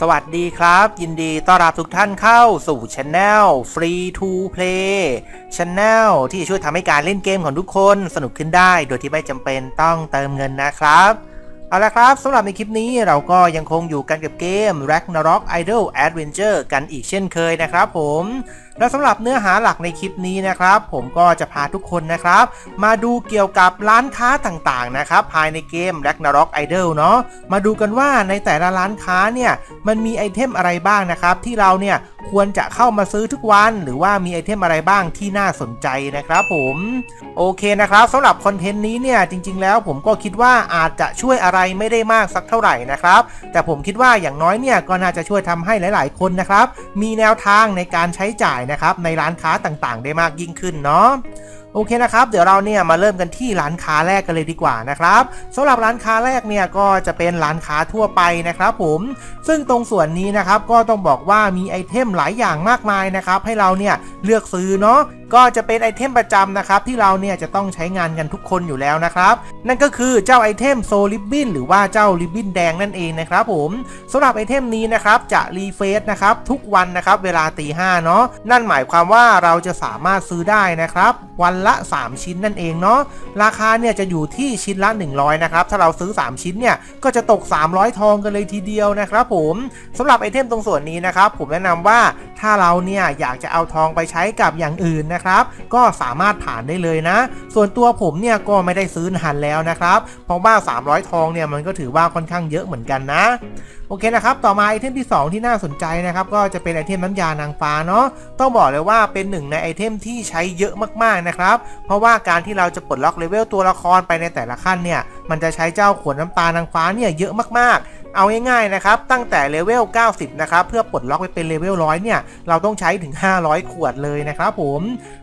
สวัสดีครับ ยินดีต้อนรับทุกท่านเข้าสู่ช anel Free to Play Channel ที่จะช่วยทำให้การเล่นเกมของทุกคนสนุกขึ้นได้ โดยที่ไม่จำเป็นต้องเติมเงินนะครับเอาละครับสำหรับในคลิปนี้เราก็ยังคงอยู่กันกับเกม Ragnarok Idol Adventure กันอีกเช่นเคยนะครับผม และสำหรับเนื้อหาหลักในคลิปนี้นะครับ ผมก็จะพาทุกคนนะครับ มาดูเกี่ยวกับร้านค้าต่างๆนะครับภายในเกม Ragnarok Idol เนาะมาดูกันว่าในแต่ละร้านค้าเนี่ยมันมีไอเทมอะไรบ้างนะครับ ที่เราเนี่ยควรจะเข้ามาซื้อทุกวันหรือว่ามีไอเทมอะไรบ้างที่น่าสนใจนะครับผมโอเคนะครับสำหรับคอนเทนต์นี้เนี่ยจริง ๆ แล้วผมก็คิดว่าอาจจะช่วยอะไรไม่ได้มากสักเท่าไหร่นะครับ แต่ผมคิดว่าอย่างน้อยเนี่ยก็น่าจะช่วยทำให้หลาย ๆ คนนะครับมีแนวทางในการใช้จ่ายนะครับในร้านค้าต่างๆ ได้มากยิ่งขึ้นเนาะโอเคนะครับ เดี๋ยวเราเนี่ยมาเริ่มกันที่ร้านค้าแรกกันเลยดีกว่านะครับสำหรับร้านค้าแรกเนี่ยก็จะเป็นร้านค้าทั่วไปนะครับผม ซึ่งตรงส่วนนี้นะครับก็ต้องบอกว่ามีไอเทมหลายอย่างมากมายนะครับให้เราเนี่ยเลือกซื้อเนาะ ก็จะเป็นไอเทมประจำนะครับที่เราเนี่ยจะต้องใช้งานกันทุกคนอยู่แล้วนะครับ นั่นก็คือเจ้าไอเทมโซลิบบินหรือว่าเจ้าริบบินแดงนั่นเองนะครับผมสำหรับไอเทมนี้นะครับจะรีเฟซนะครับทุกวันนะครับเวลาตีห้าเนาะนั่นหมายความว่าเราจะสามารถซื้อได้นะครับ วันละ 3 ชิ้นนั่นเองเนาะราคาเนี่ยจะอยู่ที่ชิ้นละ 100นะครับถ้าเราซื้อ 3 ชิ้นเนี่ยก็จะตก 300 ทองกันเลยทีเดียวนะครับผมสำหรับไอเทมตรงส่วนนี้นะครับผมแนะนำว่าถ้าเราเนี่ยอยากจะเอาทองไปใช้กับอย่างอื่นนะครับ ก็สามารถผ่านได้เลยนะ ส่วนตัวผมเนี่ยก็ไม่ได้ซื้อนานแล้วนะครับ เพราะว่า 300 ทองเนี่ยมันก็ถือว่าค่อนข้างเยอะเหมือนกันนะโอเคนะครับ ต่อมาไอเทมที่ 2 ที่น่าสนใจนะครับ ก็จะเป็นไอเทมน้ำยานางฟ้าเนาะ ต้องบอกเลยว่าเป็นหนึ่งในไอเทมที่ใช้เยอะมากๆนะครับ เพราะว่าการที่เราจะปลดล็อกเลเวลตัวละครไปในแต่ละขั้นเนี่ย มันจะใช้เจ้าขวดน้ำตาลนางฟ้าเนี่ยเยอะมากๆ เอาง่ายๆนะครับ ตั้งแต่เลเวล 90 นะครับ เพื่อปลดล็อกไปเป็นเลเวล 100 เนี่ย เราต้องใช้ถึง 500 ขวดเลยนะครับผม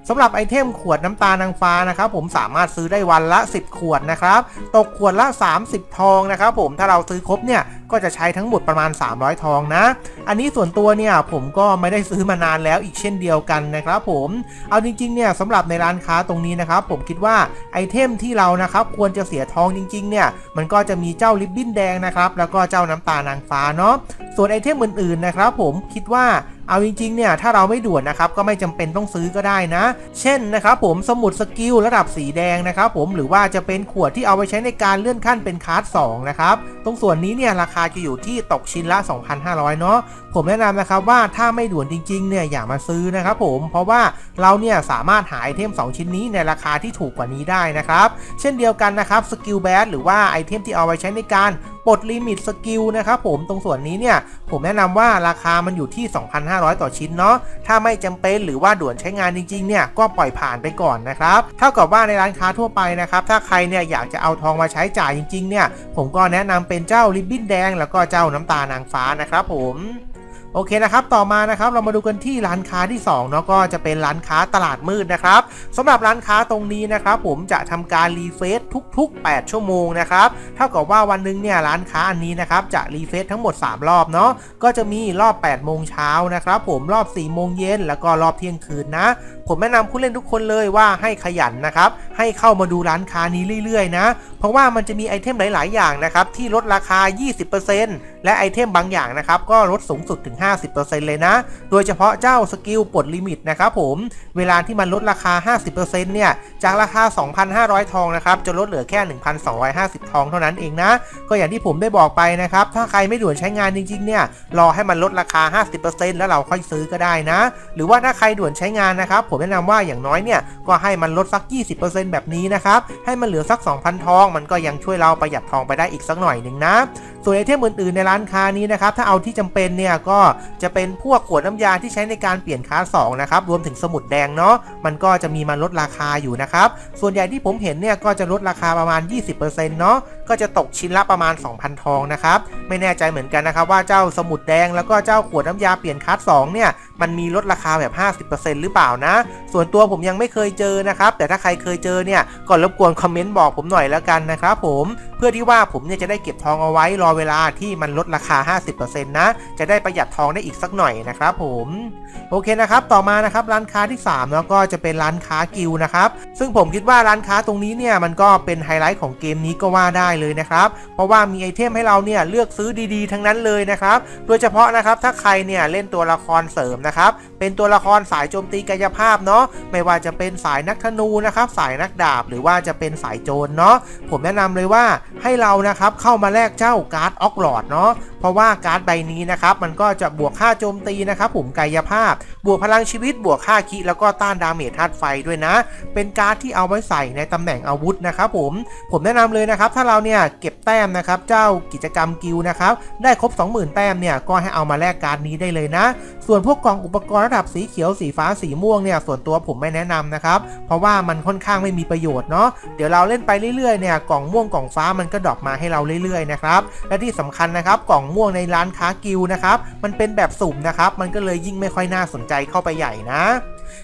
สำหรับไอเทมขวดน้ำตาลนางฟ้านะครับผมสามารถซื้อได้วันละ 10 ขวดนะครับ ตกขวดละ 30 ทองนะครับผมถ้าเราซื้อครบเนี่ย ก็จะใช้ทั้งหมดประมาณ 300 ทองนะ อันนี้ส่วนตัวเนี่ยผมก็ไม่ได้ซื้อมานานแล้วอีกเช่นเดียวกันนะครับผมเอาจริงๆเนี่ยสำหรับในร้านค้าตรงนี้นะครับผมคิดว่าไอเทมที่เรานะครับควรจะเสียทองจริงๆเนี่ยมันก็จะมีเจ้าลิบบิ้นแดงนะครับแล้วก็เจ้าน้ำตานางฟ้าเนาะส่วนไอเทมอื่นๆนะครับผมคิดว่า เอาจริงๆเนี่ยถ้าเราไม่ด่วนนะครับก็ไม่จำเป็นต้องซื้อก็ได้นะ เช่นนะครับผมสมุดสกิลระดับสีแดงนะครับผมหรือว่าจะเป็นขวดที่เอาไปใช้ในการเลื่อนขั้นเป็นคาร์ด2นะครับตรงส่วนนี้เนี่ยราคาจะอยู่ที่ตกชิ้นละ 2,500 เนาะผมแนะนำนะครับว่าถ้าไม่ด่วนจริงๆเนี่ยอย่ามาซื้อนะครับผมเพราะว่าเราเนี่ยสามารถหาไอเทม 2 ชิ้นนี้ในราคาที่ถูกกว่านี้ได้นะครับเช่นเดียวกันนะครับสกิลแบดหรือว่าไอเทมที่เอาไปใช้ในการ ปลดลิมิตสกิลนะครับผมตรงส่วนนี้เนี่ยผมแนะนำว่าราคามันอยู่ที่ 2,500 ต่อชิ้นเนาะถ้าไม่จำเป็นหรือว่าด่วนใช้งานจริงๆเนี่ยก็ปล่อยผ่านไปก่อนนะครับเท่ากับว่าในร้านค้าทั่วไปนะครับถ้าใครเนี่ยอยากจะเอาทองมาใช้จ่ายจริงๆเนี่ยผมก็แนะนำเป็นเจ้าริบบิ้นแดง แล้วก็เจ้าน้ำตานางฟ้านะครับผม โอเคนะครับ ต่อมานะครับเรามาดูกันที่ร้านค้าที่2เนาะก็จะเป็นร้านค้าตลาดมืดนะครับสำหรับร้านค้าตรงนี้นะครับ ผมจะทำการรีเฟซทุก ๆ 8 ชั่วโมงนะครับเท่ากับว่าวันหนึงเนี่ยร้านค้าอันนี้นะครับจะรีเฟซทั้งหมด 3 รอบเนาะก็จะมีรอบ8โมงเช้านะครับผมรอบ4โมงเย็นแล้วก็รอบเที่ยงคืนนะ ผมแนะนำผู้เล่นทุกคนเลยว่าให้ขยันนะครับให้เข้ามาดูร้านค้านี้เรื่อยๆนะเพราะว่ามันจะมีไอเทมหลาย ๆ อย่างนะครับที่ลดราคา 20%และไอเทมบางอย่างนะครับก็ลดสูงสุดถึง50%เลยนะ โดยเฉพาะเจ้าสกิลปลดลิมิตนะครับผมเวลาที่มันลดราคา 50%เนี่ยจากราคา 2,500 ทองนะครับจะลดเหลือแค่ 1,250 ทองเท่านั้นเองนะ ก็อย่างที่ผมได้บอกไปนะครับถ้าใครไม่ด่วนใช้งานจริงๆเนี่ยรอให้มันลดราคา 50%แล้วเราค่อยซื้อก็ได้นะ หรือว่าถ้าใครด่วนใช้งานนะครับผมแนะนำว่าอย่างน้อยเนี่ยก็ให้มันลดสัก 20%แบบนี้นะครับให้มันเหลือสัก 2,000 ทอง มันก็ยังช่วยเราประหยัดทองไปได้อีกสักหน่อยหนึ่งนะส่วนไอเทมอื่นๆในร้านค้านี้นะครับถ้าเอาที่จำเป็นเนี่ยก็จะเป็นพวกขวดน้ำยาที่ใช้ในการเปลี่ยนคลาส2นะครับรวมถึงสมุดแดงเนาะมันก็จะมีมาลดราคาอยู่นะครับส่วนใหญ่ที่ผมเห็นเนี่ยก็จะลดราคาประมาณ 20%เนาะก็จะตกชิ้นละประมาณ 2,000 ทองนะครับ ไม่แน่ใจเหมือนกันนะครับว่าเจ้าสมุดแดงแล้วก็เจ้าขวดน้ำยาเปลี่ยนคลาส2เนี่ยมันมีลดราคาแบบ 50%หรือเปล่านะ ส่วนตัวผมยังไม่เคยเจอนะครับ แต่ถ้าใครเคยเจอเนี่ยก็รบกวนคอมเมนต์บอกผมหน่อยแล้วกันนะครับผมเพื่อที่ว่าผมเนี่ยจะได้เก็บทองเอาไว้รอเวลาที่มันลดราคา 50%นะจะได้ประหยัดทองได้อีกสักหน่อยนะครับผมโอเคนะครับต่อมานะครับร้านค้าที่3แล้วก็จะเป็นร้านค้ากิลนะครับซึ่งผมคิดว่าร้านค้าตรงนี้เนี่ยมันก็เป็นไฮไลท์ของเกมนี้ก็ว่าได้เลยนะครับ เพราะว่ามีไอเทมให้เราเนี่ยเลือกซื้อดีๆ ทั้งนั้นเลยนะครับ โดยเฉพาะนะครับถ้าใครเนี่ยเล่นตัวละครเสริมนะครับ เป็นตัวละครสายโจมตีกายภาพเนาะ ไม่ว่าจะเป็นสายนักธนูนะครับ สายนักดาบ หรือว่าจะเป็นสายโจรเนาะ ผมแนะนำเลยว่าให้เรานะครับเข้ามาแลกเจ้าการ์ดออกหลอดเนาะ เพราะว่าการ์ดใบนี้นะครับมันก็จะบวกค่าโจมตีนะครับผมกายภาพ บวกพลังชีวิตบวกค่าคิแล้วก็ต้านดาเมจธาตุไฟด้วยนะ เป็นการ์ดที่เอาไว้ใส่ในตำแหน่งอาวุธนะครับผมผมแนะนำเลยนะครับถ้าเราเนี่ยเก็บแต้มนะครับเจ้ากิจกรรมกิลนะครับได้ครบ 20,000 แต้มเนี่ยก็ให้เอามาแลกการ์ดนี้ได้เลยนะ ส่วนพวกกล่องอุปกรณ์ระดับสีเขียวสีฟ้าสีม่วงเนี่ยส่วนตัวผมไม่แนะนำนะครับเพราะว่ามันค่อนข้างไม่มีประโยชน์เนาะเดี๋ยวเราเล่นไปเรื่อยๆเนี่ยกล่องม่วงกล่องฟ้ามันก็ดรอปมาให้เราเรื่อยๆนะครับและที่สำคัญนะครับกล่องม่วงในร้านค้ากิลนะครับ มันเป็นแบบสุ่มนะครับ มันก็เลยยิ่งไม่ค่อยน่าสนใจเข้าไปใหญ่นะ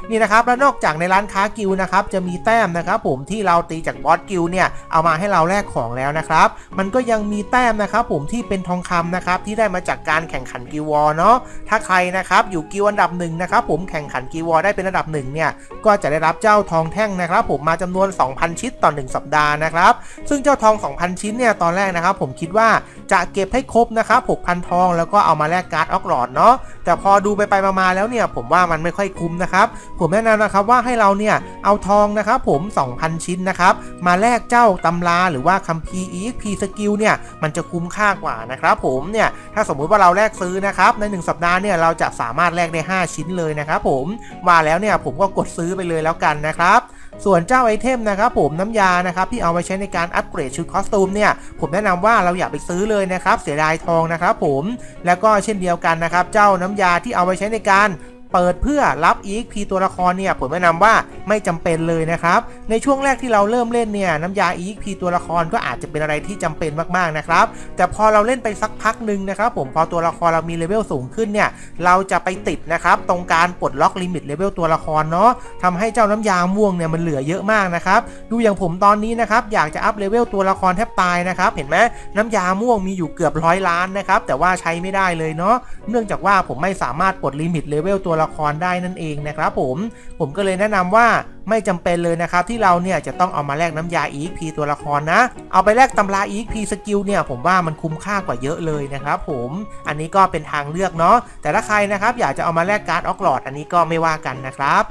นี่นะครับ แล้วนอกจากในร้านค้ากิลนะครับ จะมีแต้มนะครับ ผมที่เราตีจากบอสกิลเนี่ย เอามาให้เราแลกของแล้วนะครับ มันก็ยังมีแต้มนะครับ ผมที่เป็นทองคำนะครับ ที่ได้มาจากการแข่งขันกิลวอเนาะ ถ้าใครนะครับอยู่กิลอันดับหนึ่งนะครับ ผมแข่งขันกิลวอได้เป็นอันดับหนึ่งเนี่ย ก็จะได้รับเจ้าทองแท่งนะครับ ผมมาจำนวน 2,000 ชิ้นต่อ 1 สัปดาห์นะครับ ซึ่งเจ้าทอง 2,000 ชิ้นเนี่ย ตอนแรกนะครับ ผมคิดว่า จะเก็บให้ครบนะครับ6,000 ทอง แล้วก็เอามาแลกการ์ดออกหลอดเนาะแต่พอดูไปไปๆมาๆแล้วเนี่ยผมว่ามันไม่ค่อยคุ้มนะครับผมแนะนำนะครับว่าให้เราเนี่ยเอาทองนะครับผม 2,000 ชิ้นนะครับมาแลกเจ้าตำราหรือว่าคัมภีร์ EXP Skill เนี่ยมันจะคุ้มค่ากว่านะครับผมเนี่ยถ้าสมมุติว่าเราแลกซื้อนะครับใน 1 สัปดาห์เนี่ยเราจะสามารถแลกได้ 5 ชิ้นเลยนะครับผมว่าแล้วเนี่ยผมก็กดซื้อไปเลยแล้วกันนะครับ ส่วนเจ้าไอเทมนะครับผมน้ำยานะครับที่เอาไปใช้ในการอัปเกรดชุดคอสตูมเนี่ยผมแนะนำว่าเราอย่าไปซื้อเลยนะครับเสียดายทองนะครับผมแล้วก็เช่นเดียวกันนะครับเจ้าน้ำยาที่เอาไปใช้ในการ เปิดเพื่อรับ EXP ตัวละครเนี่ยผมแนะนำว่าไม่จำเป็นเลยนะครับ ในช่วงแรกที่เราเริ่มเล่นเนี่ยน้ำยา EXP ตัวละครก็อาจจะเป็นอะไรที่จำเป็นมากๆนะครับ แต่พอเราเล่นไปสักพักหนึ่งนะครับผมพอตัวละครเรามีเลเวลสูงขึ้นเนี่ยเราจะไปติดนะครับตรงการปลดล็อกลิมิตเลเวลตัวละครเนาะทำให้เจ้าน้ำยาม่วงเนี่ยมันเหลือเยอะมากนะครับดูอย่างผมตอนนี้นะครับอยากจะอัพเลเวลตัวละครแทบตายนะครับเห็นไหมน้ำยาม่วงมีอยู่เกือบร้อยล้านนะครับแต่ว่าใช้ไม่ได้เลยเนาะเนื่องจากว่าผมไม่สามารถปลดลิมิตเลเวลตัวละครได้นั่นเองนะครับผม ผมก็เลยแนะนำว่าไม่จำเป็นเลยนะครับที่เราเนี่ยจะต้องเอามาแลกน้ำยา EXP ตัวละครนะ เอาไปแลกตำรา EXP สกิลเนี่ยผมว่ามันคุ้มค่ากว่าเยอะเลยนะครับผมอันนี้ก็เป็นทางเลือกเนาะแต่ถ้าใครนะครับอยากจะเอามาแลกการ์ดออกหลอดอันนี้ก็ไม่ว่ากันนะครับ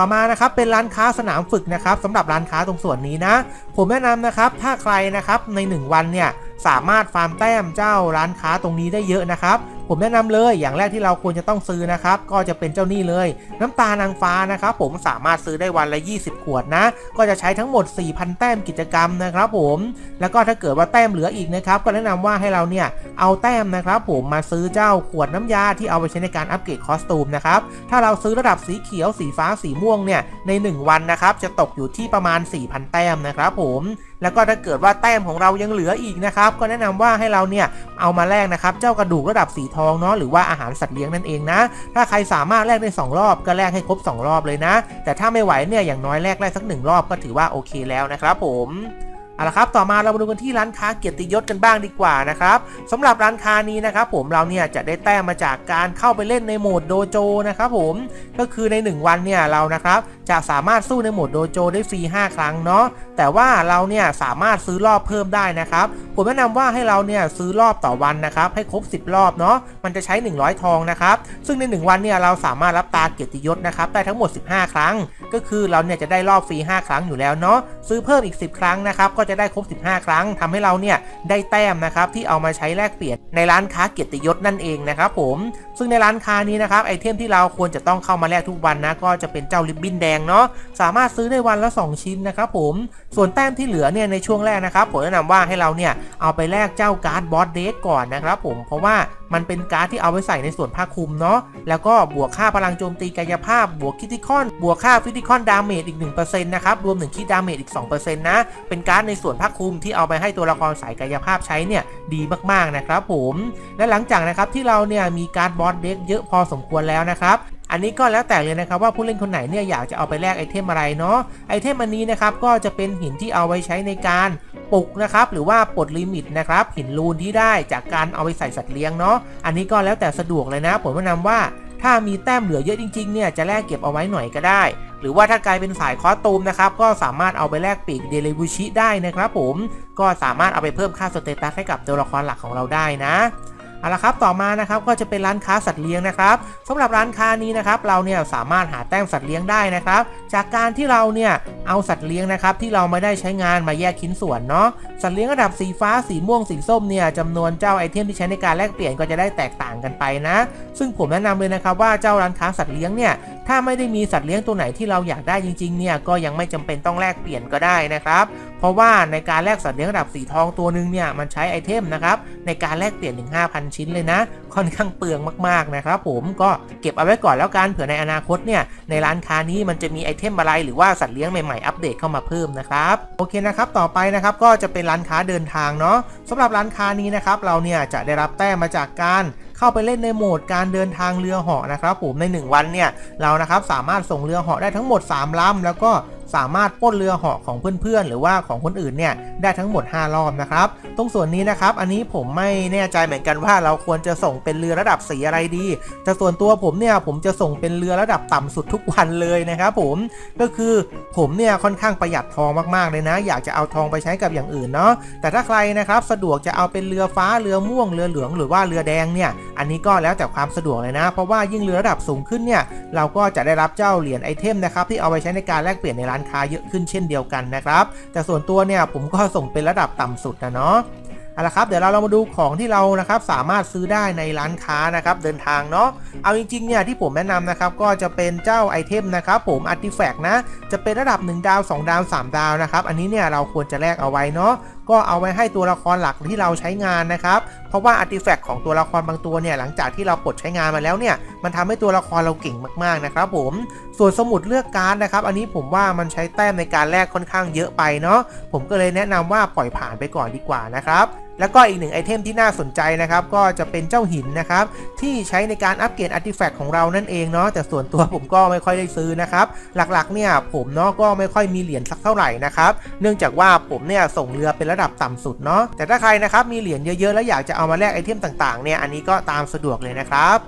ต่อมานะครับเป็นร้านค้าสนามฝึกนะครับสำหรับร้านค้าตรงส่วนนี้นะ ผมแนะนำนะครับถ้าใครนะครับใน 1 วันเนี่ยสามารถฟาร์มแต้มเจ้าร้านค้าตรงนี้ได้เยอะนะครับ ผมแนะนำเลยอย่างแรกที่เราควรจะต้องซื้อนะครับ ก็จะเป็นเจ้านี่เลย น้ำตาลนางฟ้านะครับ ผมสามารถซื้อได้วันละ 20 ขวดนะ ก็จะใช้ทั้งหมด 4,000 แต้มกิจกรรมนะครับผมแล้วก็ถ้าเกิดว่าแต้มเหลืออีกนะครับก็แนะนำว่าให้เราเนี่ยเอาแต้มนะครับผมมาซื้อเจ้าขวดน้ำยาที่เอาไปใช้ในการอัปเกรดคอสตูมนะครับถ้าเราซื้อระดับสีเขียวสีฟ้าสีม่วงเนี่ยใน 1 วันนะครับจะตกอยู่ที่ประมาณ 4,000 แต้มนะครับผม แล้วก็ถ้าเกิดว่าแต้มของเรายังเหลืออีกนะครับก็แนะนำว่าให้เราเนี่ยเอามาแลกนะครับเจ้ากระดูกระดับสีทองเนาะหรือว่าอาหารสัตว์เลี้ยงนั่นเองนะ ถ้าใครสามารถแลกได้2รอบก็แลกให้ครบ 2 รอบเลยนะ แต่ถ้าไม่ไหวเนี่ยอย่างน้อยแลกได้สักหนึ่งรอบก็ถือว่าโอเคแล้วนะครับผมเอาละครับต่อมาเรามาดูกันที่ร้านค้าเกียรติยศกันบ้างดีกว่านะครับสำหรับร้านค้านี้นะครับผมเราเนี่ยจะได้แต้มมาจากการเข้าไปเล่นในโหมดโดโจนะครับผมก็คือใน 1 วันเนี่ยเรานะครับ จะสามารถสู้ในโหมดโดโจได้ฟรี 5 ครั้งเนาะแต่ว่าเราเนี่ยสามารถซื้อรอบเพิ่มได้นะครับผมแนะนำว่าให้เราเนี่ยซื้อรอบต่อวันนะครับให้ครบ 10 รอบเนาะมันจะใช้ 100 ทองนะครับซึ่งใน 1 วันเนี่ยเราสามารถรับตาเกียรติยศนะครับได้ทั้งหมด 15 ครั้ง ก็คือเราเนี่ยจะได้รอบฟรี 5 ครั้งอยู่แล้วเนาะซื้อเพิ่มอีก 10 ครั้งนะครับก็จะได้ครบ 15 ครั้งทำให้เราเนี่ยได้แต้มนะครับที่เอามาใช้แลกเปลี่ยนในร้านค้าเกียรติยศนั่นเองนะครับผมซึ่งในร้านค้านี้นะครับไอเทมที่เราควรจะต้องเข้ามาแลกทุกวันนะก็จะเป็นเจ้าลิบบินแดงเนาะสามารถซื้อได้วันละ 2 ชิ้นนะครับผมส่วนแต้มที่เหลือเนี่ยในช่วงแรกนะครับผมแนะนำว่าให้เราเนี่ยเอาไปแลกเจ้าการ์ดบอสเดสก่อนนะครับผมเพราะว่ามันเป็นการ์ดที่เอาไว้ใส่ในส่วนผ้าคลุมเนาะแล้วก็บวกค่าพลังโจมตีกายภาพ บวกคิติคอน บวกค่าฟิติคอนดาเมจอีก1%นะครับรวมถึงคิดดาเมจอีก2%นะเป็นการ์ดในส่วนผ้าคลุมที่เอาไปให้ตัวละครสายกายภาพใช้เนี่ยดีมากๆนะครับผมและหลังจากนะครับที่เราเนี่ยมีการ์ดบอสเด็กเยอะพอสมควรแล้วนะครับ อันนี้ก็แล้วแต่เลยนะครับว่าผู้เล่นคนไหนเนี่ยอยากจะเอาไปแลกไอเทมอะไรเนาะไอเทมอันนี้นะครับก็จะเป็นหินที่เอาไว้ใช้ในการปลุกนะครับหรือว่าปลดลิมิตนะครับหินรูนที่ได้จากการเอาไปใส่สัตว์เลี้ยงเนาะอันนี้ก็แล้วแต่สะดวกเลยนะ ผมแนะนำว่าถ้ามีแต้มเหลือเยอะจริงๆเนี่ยจะแลกเก็บเอาไว้หน่อยก็ได้ หรือว่าถ้ากลายเป็นสายคอสตูมนะครับก็สามารถเอาไปแลกปีกเดลิบูชิได้นะครับผมก็สามารถเอาไปเพิ่มค่าสเตตัสให้กับตัวละครหลักของเราได้นะ เอาละครับต่อมานะครับก็จะเป็นร้านค้าสัตว์เลี้ยงนะครับสำหรับร้านค้านี้นะครับเราเนี่ยสามารถหาแต้มสัตว์เลี้ยงได้นะครับ จากการที่เราเนี่ยเอาสัตว์เลี้ยงนะครับที่เราไม่ได้ใช้งานมาแยกชิ้นส่วนเนาะสัตว์เลี้ยงระดับสีฟ้าสีม่วงสีส้มเนี่ยจำนวนเจ้าไอเทมที่ใช้ในการแลกเปลี่ยนก็จะได้แตกต่างกันไปนะ ซึ่งผมแนะนำเลยนะครับว่าเจ้าร้านค้าสัตว์เลี้ยงเนี่ย ถ้าไม่ได้มีสัตว์เลี้ยงตัวไหนที่เราอยากได้จริงๆเนี่ยก็ยังไม่จำเป็นต้องแลกเปลี่ยนก็ได้นะครับ เพราะว่าในการแลกสัตว์เลี้ยงระดับสีทองตัวหนึ่งเนี่ยมันใช้ไอเทมนะครับในการแลกเปลี่ยนถึง5,000 ชิ้นเลยนะ ค่อนข้างเปลืองมากๆนะครับผมก็เก็บเอาไว้ก่อนแล้วกันเผื่อในอนาคตเนี่ยในร้านค้านี้มันจะมีไอเทมอะไรหรือว่าสัตว์เลี้ยงใหม่ๆอัปเดตเข้ามาเพิ่มนะครับโอเคนะครับต่อไปนะครับก็จะเป็นร้านค้าเดินทางเนาะสำหรับร้านค้านี้นะครับเราเนี่ยจะได้รับแต้มมาจากการ เข้าไปเล่นในโหมดการเดินทางเรือเหาะนะครับผมใน 1 วันเนี่ยเรานะครับสามารถส่งเรือเหาะได้ทั้งหมด 3 ลำแล้วก็ สามารถปล้นเรือเหาะของเพื่อนๆ หรือว่าของคนอื่นเนี่ยได้ทั้งหมด 5 รอบนะครับ ตรงส่วนนี้นะครับ อันนี้ผมไม่แน่ใจเหมือนกันว่าเราควรจะส่งเป็นเรือระดับสีอะไรดี แต่ส่วนตัวผมเนี่ยผมจะส่งเป็นเรือระดับต่ำสุดทุกวันเลยนะครับผมก็คือผมเนี่ยค่อนข้างประหยัดทองมากๆเลยนะ อยากจะเอาทองไปใช้กับอย่างอื่นเนาะแต่ถ้าใครนะครับสะดวกจะเอาเป็นเรือฟ้าเรือม่วงเรือเหลืองหรือว่าเรือแดงเนี่ยอันนี้ก็แล้วแต่ความสะดวกเลยนะ เพราะว่ายิ่งเรือระดับสูงขึ้นเนี่ยเราก็จะได้รับเจ้าเหรียญไอเทมนะครับที่เอาไปใช้ในการแลกเปลี่ยนในร้านค้าเยอะขึ้นเช่นเดียวกันนะครับ แต่ส่วนตัวเนี่ยผมก็ส่งเป็นระดับต่ำสุดนะเนาะเอาละครับเดี๋ยวเราเรามาดูของที่เรานะครับสามารถซื้อได้ในร้านค้านะครับเดินทางเนาะเอาจริงๆเนี่ยที่ผมแนะนำนะครับก็จะเป็นเจ้าไอเทมนะครับผมอาร์ติแฟกต์นะจะเป็นระดับ 1 ดาว 2 ดาว 3 ดาวนะครับอันนี้เนี่ยเราควรจะแลกเอาไว้เนาะ ก็เอาไว้ให้ตัวละครหลักที่เราใช้งานนะครับ เพราะว่าอาร์ติแฟกต์ของตัวละครบางตัวเนี่ยหลังจากที่เราปลดใช้งานมาแล้วเนี่ยมันทำให้ตัวละครเราเก่งมากๆนะครับ ผม ส่วนสมุดเลือกการ์ดนะครับ อันนี้ผมว่ามันใช้แต้มในการแลกค่อนข้างเยอะไปเนาะผมก็เลยแนะนำว่าปล่อยผ่านไปก่อนดีกว่านะครับ แล้วก็อีกหนึ่งไอเทมที่น่าสนใจนะครับ ก็จะเป็นเจ้าหินนะครับ ที่ใช้ในการอัปเกรดอาร์ติแฟกต์ของเรานั่นเองเนาะแต่ส่วนตัวผมก็ไม่ค่อยได้ซื้อนะครับ หลักๆเนี่ยผมเนาะก็ไม่ค่อยมีเหรียญสักเท่าไหร่นะครับ เนื่องจากว่าผมเนี่ยส่งเรือเป็นระดับต่ำสุดเนาะแต่ถ้าใครนะครับมีเหรียญเยอะๆแล้วอยากจะเอามาแลกไอเทมต่างๆเนี่ยอันนี้ก็ตามสะดวกเลยนะครับ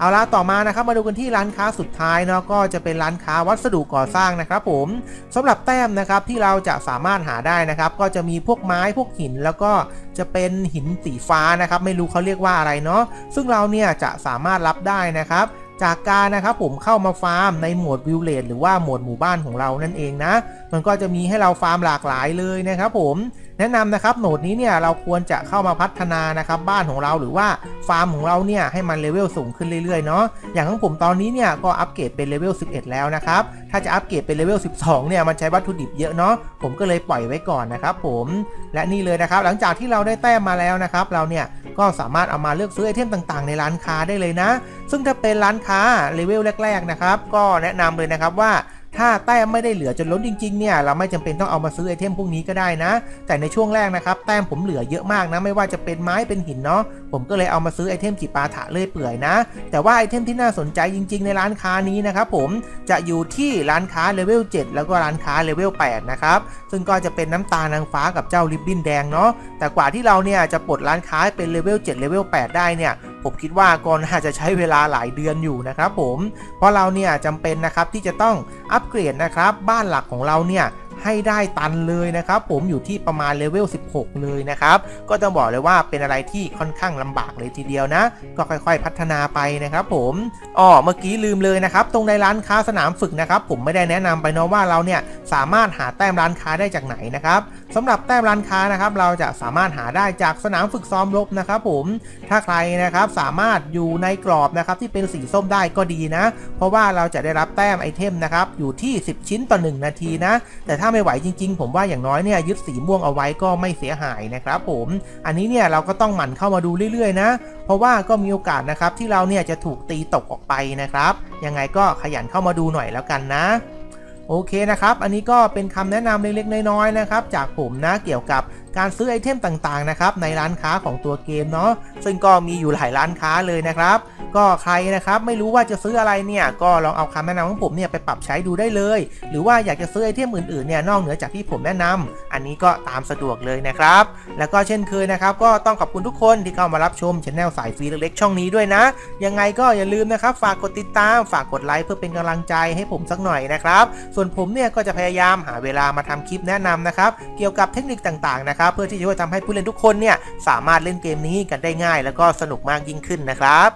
เอาละต่อมานะครับมาดูกันที่ร้านค้าสุดท้ายเนาะก็จะเป็นร้านค้าวัสดุก่อสร้างนะครับผมสำหรับแต้มนะครับที่เราจะสามารถหาได้นะครับก็จะมีพวกไม้พวกหินแล้วก็จะเป็นหินสีฟ้านะครับไม่รู้เขาเรียกว่าอะไรเนาะซึ่งเราเนี่ยจะสามารถรับได้นะครับจากการนะครับผมเข้ามาฟาร์มในโหมดวิวเลดหรือว่าโหมดหมู่บ้านของเรานั่นเองนะ มันก็จะมีให้เราฟาร์มหลากหลายเลยนะครับผม แนะนำนะครับโหนดนี้เนี่ยเราควรจะเข้ามาพัฒนานะครับบ้านของเราหรือว่าฟาร์มของเราเนี่ยให้มันเลเวลสูงขึ้นเรื่อยๆเนาะอย่างของผมตอนนี้เนี่ยก็อัปเกรดเป็นเลเวล11 แล้วนะครับถ้าจะอัปเกรดเป็นเลเวล12เนี่ยมันใช้วัตถุดิบเยอะเนาะผมก็เลยปล่อยไว้ก่อนนะครับผมและนี่เลยนะครับหลังจากที่เราได้แต้มมาแล้วนะครับเราเนี่ยก็สามารถเอามาเลือกซื้อไอเทมต่างๆ ในร้านค้าได้เลยนะ ซึ่งถ้าเป็นร้านค้าเลเวลแรกๆนะครับก็แนะนำเลยนะครับว่า ถ้าแต้มไม่ได้เหลือจนล้นจริงๆเนี่ยเราไม่จำเป็นต้องเอามาซื้อไอเทมพวกนี้ก็ได้นะ แต่ในช่วงแรกนะครับแต้มผมเหลือเยอะมากนะไม่ว่าจะเป็นไม้เป็นหินเนาะผมก็เลยเอามาซื้อไอเทมจิปาถะเลื่อยเปื่อยนะ แต่ว่าไอเทมที่น่าสนใจจริง ๆ ในร้านค้านี้นะครับผมจะอยู่ที่ร้านค้าเลเวล7แล้วก็ร้านค้าเลเวล8นะครับซึ่งก็จะเป็นน้ำตาลนางฟ้ากับเจ้าริบบิ้นแดงเนาะแต่กว่าที่เราเนี่ยจะปลดร้านค้าเป็นเลเวล7เลเวล8ได้เนี่ย ผมคิดว่าก็น่าจะใช้เวลาหลายเดือนอยู่นะครับผมเพราะเราเนี่ยจำเป็นนะครับที่จะต้องอัปเกรดนะครับบ้านหลักของเราเนี่ย ให้ได้ตันเลยนะครับผมอยู่ที่ประมาณเลเวล 16 เลยนะครับ ก็ต้องบอกเลยว่าเป็นอะไรที่ค่อนข้างลำบากเลยทีเดียวนะ ก็ค่อยๆ พัฒนาไปนะครับผมอ๋อเมื่อกี้ลืมเลยนะครับ ตรงในร้านค้าสนามฝึกนะครับ ผมไม่ได้แนะนำไปเนาะว่าเราเนี่ยสามารถหาแต้มร้านค้าได้จากไหนนะครับสำหรับแต้มร้านค้านะครับ เราจะสามารถหาได้จากสนามฝึกซ้อมรบนะครับผมถ้าใครนะครับสามารถอยู่ในกรอบนะครับที่เป็นสีส้มได้ก็ดีนะ เพราะว่าเราจะได้รับแต้มไอเทมนะครับอยู่ที่ 10 ชิ้นต่อ 1 นาทีนะ แต่ถ้าไม่ไหวจริง ๆ ผมว่าอย่างน้อยเนี่ยยึดสีม่วงเอาไว้ก็ไม่เสียหายนะครับผม อันนี้เนี่ยเราก็ต้องหมั่นเข้ามาดูเรื่อยๆนะ เพราะว่าก็มีโอกาสนะครับที่เราเนี่ยจะถูกตีตกออกไปนะครับ ยังไงก็ขยันเข้ามาดูหน่อยแล้วกันนะโอเคนะครับ อันนี้ก็เป็นคำแนะนำเล็กๆน้อยๆนะครับ จากผมนะเกี่ยวกับ การซื้อไอเทมต่างๆนะครับในร้านค้าของตัวเกมเนาะซึ่งก็มีอยู่หลายร้านค้าเลยนะครับ ก็ใครนะครับไม่รู้ว่าจะซื้ออะไรเนี่ยก็ลองเอาคำแนะนำของผมเนี่ยไปปรับใช้ดูได้เลย หรือว่าอยากจะซื้อไอเทมอื่นๆเนี่ยนอกเหนือจากที่ผมแนะนำอันนี้ก็ตามสะดวกเลยนะครับ แล้วก็เช่นเคยนะครับ ก็ต้องขอบคุณทุกคนที่เข้ามารับชมช anel สายฟรีเล็กๆช่องนี้ด้วยนะ ยังไงก็อย่าลืมนะครับฝากกดติดตามฝากกดไลค์เพื่อเป็นกำลังใจให้ผมสักหน่อยนะครับ ส่วนผมเนี่ยก็จะพยายามหาเวลามาทำคลิปแนะนำนะครับ เกี่ยวกับเทคนิคต่างๆนะนะครับเพื่อที่จะช่วยทำให้ผู้เล่นทุกคนเนี่ยสามารถเล่นเกมนี้กันได้ง่าย แล้วก็สนุกมากยิ่งขึ้นนะครับ